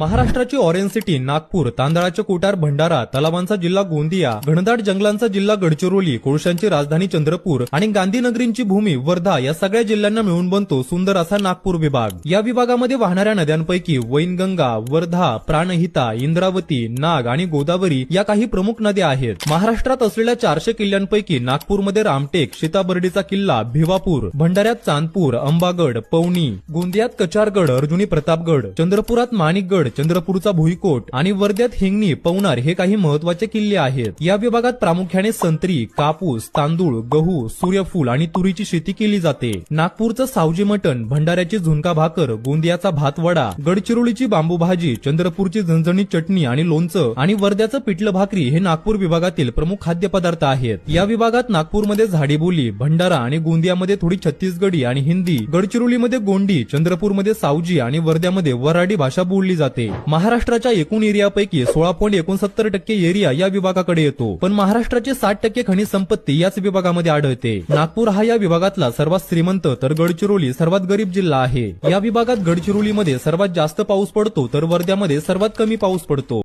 महाराष्ट्राची orange city Nagpur तांदळाचे कोटार भंडारा तलावांचा जिल्हा गोंदिया घनदाट जंगलांचा जिल्हा गडचिरोली कोळशांची राजधानी चंद्रपूर आणि गांधीनगरींची भूमी वर्धा या सगळ्या जिल्ह्यांना मिळून बनतो सुंदर असा नागपूर विभाग. या विभागामध्ये वाहणाऱ्या नद्यांपैकी वैनगंगा वर्धा प्राणहिता इंद्रावती नाग आणि गोदावरी या काही प्रमुख नद्या आहेत. महाराष्ट्रात असलेल्या चारशे किल्ल्यांपैकी नागपूरमध्ये रामटेक सीताबर्डीचा किल्ला भिवापूर भंडाऱ्यात चांदपूर अंबागड पवनी गोंदियात कचारगड अर्जुनी प्रतापगड चंद्रपुरात माणिकगड चंद्रपूरचा भुईकोट आणि वर्ध्यात हिंगणी पवनार हे काही महत्त्वाचे किल्ले आहेत. या विभागात प्रामुख्याने संत्री कापूस तांदूळ गहू सूर्यफूल आणि तुरीची शेती केली जाते. नागपूरचं सावजी मटण भंडाऱ्याची झुणका भाकर गोंदियाचा भात वडा गडचिरोलीची बांबू भाजी चंद्रपूरची झणझणी चटणी आणि लोणचं आणि वर्ध्याचं पिठलं भाकरी हे नागपूर विभागातील प्रमुख खाद्यपदार्थ आहेत. या विभागात नागपूरमध्ये झाडीबोली भंडारा आणि गोंदियामध्ये थोडी छत्तीसगडी आणि हिंदी गडचिरोलीमध्ये गोंडी चंद्रपूरमध्ये सावजी आणि वर्ध्यामध्ये वराडी भाषा बोलली जाते. जाते. महाराष्ट्राच्या एकूण एरियापैकी सोळा पॉईंट एकोणसत्तर टक्के एरिया या विभागाकडे येतो. पण महाराष्ट्राची साठ टक्के खनिज संपत्ती याच विभागामध्ये आढळते. नागपूर हा या विभागातला सर्वात श्रीमंत तर गडचिरोली सर्वात गरीब जिल्हा आहे. या विभागात गडचिरोलीमध्ये सर्वात जास्त पाऊस पडतो तर वर्ध्यामध्ये सर्वात कमी पाऊस पडतो.